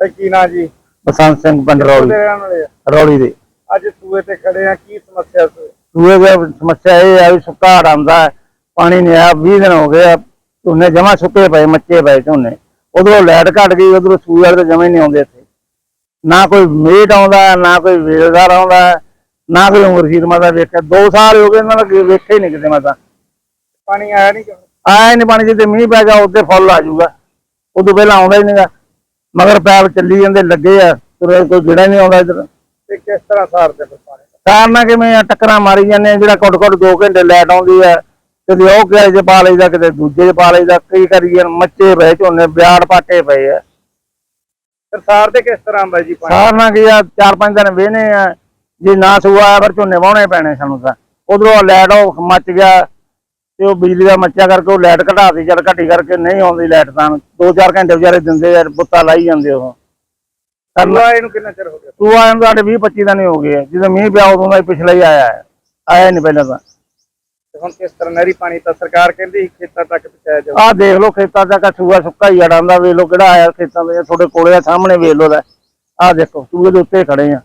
ਤੇ ਕੀ ਨਾਂ ਜੀ? ਬਸੰਤ ਸਿੰਘ ਪਿੰਡ ਰੌਲੀ। ਉਹਦੇ ਰਹਿਣ ਵਾਲੇ ਆ? ਰੌਲੀ ਦੇ। ਅੱਜ ਸੂਏ ਤੇ ਖੜੇ ਆ ਕੀ ਸਮੱਸਿਆ ਸੀ ਸੂਏ ਦੀ ਸਮੱਸਿਆ ਇਹ ਆ ਵੀ ਸੁੱਕਾ ਹੜ ਆਉਂਦਾ ਹੈ ਪਾਣੀ ਨਹੀਂ ਆਇਆ 20 ਦਿਨ ਹੋ ਗਏ ਆ ਝੋਨੇ ਜਮਾ ਸੁੱਕੇ ਪਏ ਮੱਚੇ ਪਏ ਝੋਨੇ। ਉਧਰੋਂ ਲਾਈਟ ਘਟ ਗਈ ਉਧਰੋਂ ਸੂਏ ਵਾਲੇ ਤਾਂ ਜਮਾ ਹੀ ਨਹੀਂ ਆਉਂਦੇ ਇੱਥੇ। ਨਾ ਕੋਈ ਮੇਟ ਆਉਂਦਾ ਨਾ ਕੋਈ ਵੇਲਦਾਰ ਆਉਂਦਾ ਨਾ ਕੋਈ ਮੁਰਸ਼ੀਦ ਮਾਤਾ ਵੇਖਿਆ। 2 ਸਾਲ ਹੋ ਗਏ ਇਹਨਾਂ ਦਾ ਵੇਖਿਆ ਹੀ ਨਹੀਂ ਕਿਤੇ ਮਾਤਾ। ਪਾਣੀ ਆਇਆ ਨਹੀਂ ਕਿਉਂ? ਆਇਆ ਨਹੀਂ ਪਾਣੀ ਜਿੱਤੇ ਮੀਂਹ ਪੈ ਗਿਆ ਉੱਤੇ ਫੁੱਲ ਆ ਜਾਊਗਾ। ਉਦੋਂ ਪਹਿਲਾਂ ਆਉਂਦਾ ਹੀ ਨਹੀਂਗਾ ਮਗਰ ਪੈਪ ਚੱਲੀ ਜਾਂਦੇ ਲੱਗੇ ਆ ਤੁਰੇ ਕੋਈ ਗਿੜਾ ਨਹੀਂ ਆਉਂਦਾ ਇੱਧਰ। ਤੇ ਕਿਸ ਤਰ੍ਹਾਂ ਸਾਰਦੇ ਫਿਰ ਪਾਣੀ ਕਾਰਨ ਕਿਵੇਂ ਆ ਟੱਕਰਾਂ ਮਾਰੀ ਜਾਂਦੇ ਆ ਜਿਹੜਾ ਕੁੱਟ ਕੁੱਟ 2 ਘੰਟੇ ਲਾਈਟ ਆਉਂਦੀ ਆ ਕਦੇ ਉਹ ਕਿਹਾ ਜੇ ਪਾ ਲਈਦਾ ਕਿਤੇ ਦੂਜੇ 'ਚ ਪਾ ਲਈਦਾ ਕਈ ਕਰੀਏ ਮੱਚੇ ਪਏ ਝੋਨੇ ਵਿਆੜ ਪਾਟੇ ਪਏ ਆ। ਫਿਰ ਸਾਰਦੇ ਕਿਸ ਤਰ੍ਹਾਂ ਬਾਈ ਜੀ ਪਾਣੀ? ਸਾਰਨਾ ਕੀ ਆ ਚਾਰ ਪੰਜ ਦਿਨ ਵੇਹਨੇ ਆ ਜੇ ਨਾ ਸੁਆ ਫਿਰ ਝੋਨੇ ਵਾਹੁਣੇ ਪੈਣੇ ਸਾਨੂੰ ਤਾਂ। ਉਧਰੋਂ ਲਾਈਟ ਉਹ ਮੱਚ ਗਿਆ ਤੇ ਉਹ ਬਿਜਲੀ ਦਾ ਮੱਚਿਆ ਕਰਕੇ ਉਹ ਲਾਈਟ ਘਟਾਤੀ ਚੱਲ ਘਟੀ ਕਰਕੇ ਨਹੀਂ ਆਉਂਦੀ ਲਾਈਟ ਤਾਂ 2-4 ਘੰਟੇ ਵਿਚਾਰੇ ਦਿੰਦੇ ਆ ਬੁੱਤਾ ਲਾਈ ਜਾਂਦੇ ਉਹ। ਕਰਨਾ ਸੂਆ ਇਹਨੂੰ ਕਿੰਨਾ ਚਿਰ ਹੋ ਗਿਆ? ਤੂੰ ਆਇਆ ਨੂੰ ਸਾਡੇ 20-25 ਦਿਨ ਹੀ ਹੋ ਗਏ ਆ। ਜਦੋਂ ਮੀਂਹ ਪਿਆ ਉਦੋਂ ਦਾ ਹੀ ਪਿਛਲਾ ਹੀ ਆਇਆ ਹੈ। ਆਇਆ ਨਹੀਂ ਪਹਿਲਾਂ ਤਾਂ। ਹੁਣ ਕਿਸ ਤਰ੍ਹਾਂ ਨਹਿਰੀ ਪਾਣੀ ਤਾਂ ਸਰਕਾਰ ਕਹਿੰਦੀ ਖੇਤਾਂ ਤੱਕ ਪਹੁੰਚਾਇਆ ਜਾਊ ਆਹ ਦੇਖ ਲਓ ਖੇਤਾਂ ਦਾ ਕਛੂਆ ਸੁੱਕਾ ਹੀ ਅੜਾਂਦਾ ਵੇਖ ਲਓ ਕਿਹੜਾ ਆਇਆ ਖੇਤਾਂ ਦੇ ਤੁਹਾਡੇ ਕੋਲੇ ਆ ਸਾਹਮਣੇ ਵੇਖ ਲਓ ਲੈ। ਆਹ ਦੇਖੋ ਸੂਏ ਦੇ ਉੱਤੇ ਖੜੇ ਆ।